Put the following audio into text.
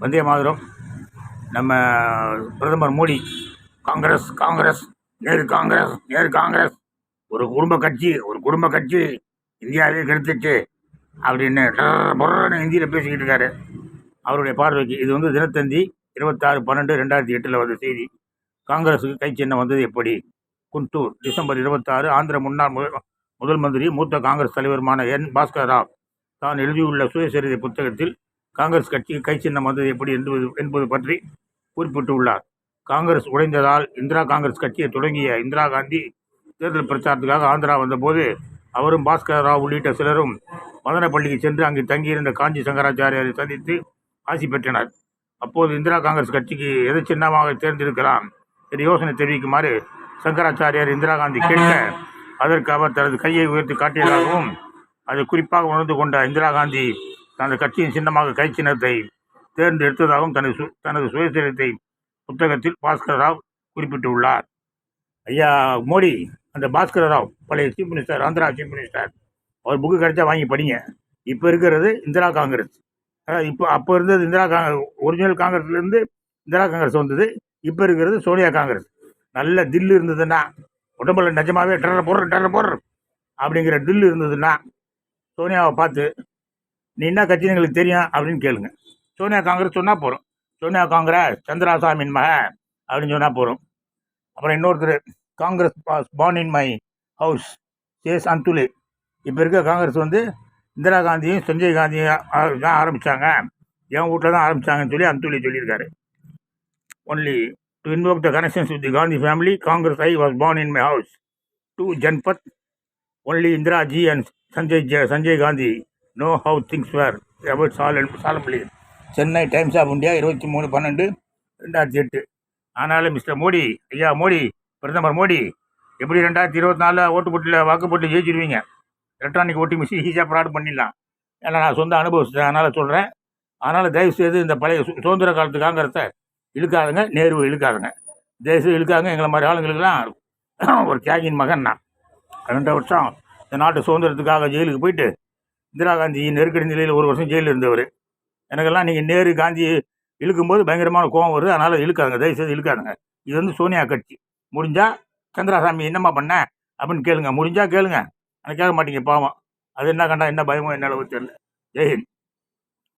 வந்தே மாதிரம். நம்ம பிரதமர் மோடி காங்கிரஸ் காங்கிரஸ் நேரு காங்கிரஸ் நேரு காங்கிரஸ் ஒரு குடும்ப கட்சி ஒரு குடும்ப கட்சி இந்தியாவே கெடுத்துட்டு அப்படின்னு டர்ரு பொர்ருன்னு ஹிந்தியில் பேசிக்கிட்டு இருக்காரு. அவருடைய பார்வைக்கு இது வந்து தினத்தந்தி இருபத்தாறு பன்னெண்டு ரெண்டாயிரத்தி எட்டில் வந்த செய்தி. காங்கிரஸுக்கு கை சின்னம் வந்தது எப்படி? குண்டூர் டிசம்பர் இருபத்தாறு ஆந்திர முன்னாள் முதல் முதல் மந்திரி மூத்த காங்கிரஸ் தலைவருமான என் பாஸ்கர் ராவ் தான் எழுதியுள்ள சுயசரிதை புத்தகத்தில் காங்கிரஸ் கட்சிக்கு கை சின்னம் வந்தது எப்படி என்பது என்பது பற்றி குறிப்பிட்டுள்ளார். காங்கிரஸ் உடைந்ததால் இந்திரா காங்கிரஸ் கட்சியை தொடங்கிய இந்திரா காந்தி தேர்தல் பிரச்சாரத்துக்காக ஆந்திரா வந்தபோது அவரும் பாஸ்கர் ராவ் உள்ளிட்ட சிலரும் மதனப்பள்ளிக்கு சென்று அங்கு தங்கியிருந்த காஞ்சி சங்கராச்சாரியாரை சந்தித்து ஆசி பெற்றனர். அப்போது இந்திரா காங்கிரஸ் கட்சிக்கு எது சின்னமாக தேர்ந்தெடுக்கலாம் என்று யோசனை தெரிவிக்குமாறு சங்கராச்சாரியார் இந்திரா காந்தி கேட்க அதற்கு அவர் தனது கையை உயர்த்தி காட்டியதாகவும் அதை குறிப்பாக உணர்ந்து கொண்ட இந்திரா காந்தி தனது கட்சியின் சின்னமாக கை சின்னத்தை தேர்ந்தெடுத்ததாகவும் தனது சு தனது சுயசரித்தை புத்தகத்தில் பாஸ்கர் ராவ் குறிப்பிட்டுள்ளார். ஐயா மோடி அந்த பாஸ்கர ராவ் பழைய chief minister Andhra chief minister அவர் புக்கு கிடைச்சா வாங்கி படிங்க. இப்போ இருக்கிறது இந்திரா காங்கிரஸ். அதாவது இப்போ அப்போ இருந்தது இந்திரா காங்கிரஸ் ஒரிஜினல் காங்கிரஸ்லேருந்து இந்திரா காங்கிரஸ் வந்தது இப்போ இருக்கிறது சோனியா காங்கிரஸ். நல்ல தில்லு இருந்ததுன்னா உடம்புல நிஜமாவே டர்ற போடுற டர்ற போடுற அப்படிங்கிற தில் இருந்ததுன்னா சோனியாவை பார்த்து நீ என்ன கட்சின்னு எங்களுக்கு தெரியும் அப்படின்னு கேளுங்க. சோனியா காங்கிரஸ் சொன்னால் போகிறோம் சோனியா காங்கிரஸ் சந்திராசாமின் மக அப்படின்னு சொன்னால் போகிறோம் அப்புறம் இன்னொருத்தர் Congress was born in my house says Antulay இப்போ இருக்க காங்கிரஸ் வந்து இந்திரா காந்தியும் சஞ்சய் காந்தியும் தான் ஆரம்பித்தாங்க என் வீட்டில் தான் ஆரம்பித்தாங்கன்னு சொல்லி அந்துலே சொல்லியிருக்காரு. Only to invoke the connections with the Gandhi family Congress I was born in my house to Janpath only Indira ji and Sanjay ஜ Sanjay Gandhi no how things were about சால் சாலம்லி சென்னை டைம்ஸ் ஆஃப் இந்தியா இருபத்தி மூணு பன்னெண்டு ரெண்டாயிரத்தி எட்டு. ஆனாலும் mister Modi ஐயா மோடி பிரதமர் மோடி எப்படி ரெண்டாயிரத்தி இருபத்தி நாலில் ஓட்டு போட்டியில் வாக்கு போட்டு ஜெயிச்சிருவீங்க? எலக்ட்ரானிக் ஓட்டிங் மிஷின் ஈஸியாக ஃப்ராட் பண்ணிடலாம். ஏன்னா நான் சொந்த அனுபவத்தை அதனால் சொல்கிறேன் அதனால் தயவுசெய்து இந்த பழைய சு- சுதந்திர காலத்து காங்கிரஸை இழுக்காதுங்க நேரு இழுக்காதுங்க. தயவுசெய்து இழுக்காதுங்க எங்களை மாதிரி ஆளுங்களுக்கெல்லாம் ஒரு தியாகியின் மகன் நான். ரெண்டு வருஷம் இந்த நாட்டு சுதந்திரத்துக்காக ஜெயிலுக்கு போயிட்டு இந்திரா காந்தி நெருக்கடி நிலையில் ஒரு வருஷம் ஜெயிலில் இருந்தவர். எனக்கெல்லாம் நீங்கள் நேரு காந்தி இழுக்கும்போது பயங்கரமான கோவம் வருது. அதனால் இழுக்காதுங்க தயவுசெய்து இழுக்காதுங்க. இது வந்து சோனியா கட்சி. முடிஞ்சால் சந்திராசாமி என்னம்மா பண்ண? அப்படின்னு கேளுங்க. முடிஞ்சால் கேளுங்க. ஆனால் கேட்க மாட்டீங்க பாவம். அது என்ன கண்டா என்ன பயமோ என்ன அளவு தெரியல. ஜெய்ஹிந்த்